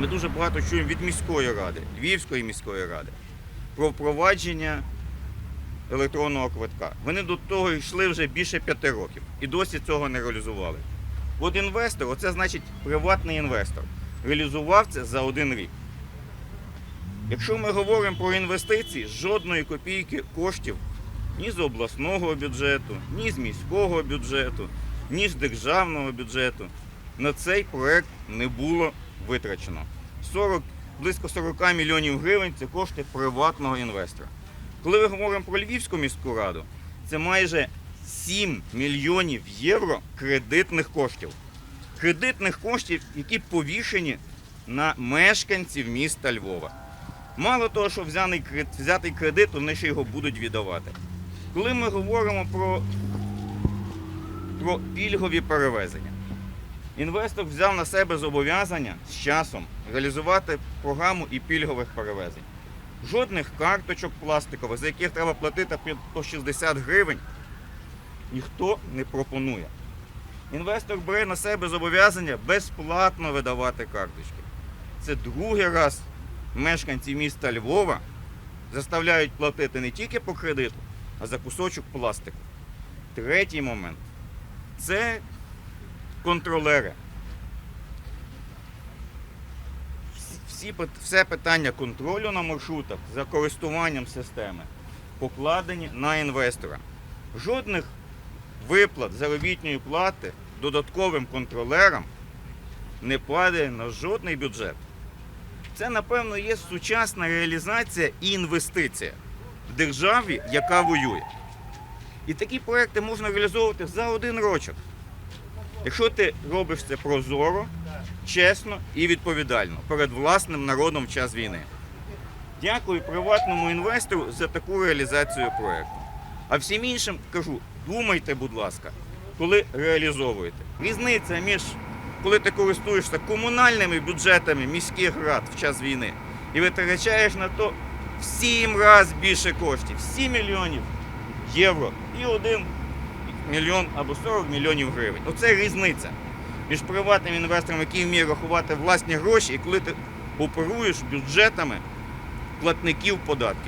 Ми дуже багато чуємо від міської ради, Львівської міської ради про впровадження електронного квитка. Вони до того йшли вже більше п'яти років і досі цього не реалізували. От інвестор, оце значить приватний інвестор, реалізував це за один рік. Якщо ми говоримо про інвестиції, жодної копійки коштів ні з обласного бюджету, ні з міського бюджету, ні з державного бюджету на цей проект не було витрачено. 40, близько 40 мільйонів гривень це кошти приватного інвестора. Коли ми говоримо про Львівську міську раду, це майже 7 мільйонів євро кредитних коштів. Кредитних коштів, які повішені на мешканців міста Львова. Мало того, що взятий кредит, вони ще його будуть віддавати. Коли ми говоримо про, про пільгові перевезення, інвестор взяв на себе зобов'язання з часом реалізувати програму і пільгових перевезень. Жодних карточок пластикових, за яких треба платити по 60 гривень, ніхто не пропонує. Інвестор бере на себе зобов'язання безплатно видавати карточки. Це другий раз мешканці міста Львова заставляють платити не тільки по кредиту, а за кусочок пластику. Третій момент це контролери. Всі- все питання контролю на маршрутах за користуванням системи покладені на інвестора. Жодних виплат заробітної плати додатковим контролерам не падає на жодний бюджет. Це, напевно, є сучасна реалізація і інвестиція в державі, яка воює. І такі проекти можна реалізовувати за один рочок. Якщо ти робиш це прозоро, чесно і відповідально перед власним народом в час війни. Дякую приватному інвестору за таку реалізацію проекту. А всім іншим кажу, думайте, будь ласка, коли реалізовуєте. Різниця між коли ти користуєшся комунальними бюджетами міських рад в час війни і витрачаєш на то в сім разів більше коштів, 7 мільйонів євро і 1 мільйон або 40 мільйонів гривень. Оце різниця між приватним інвестором, який вміє рахувати власні гроші, і коли ти оперуєш бюджетами платників податків.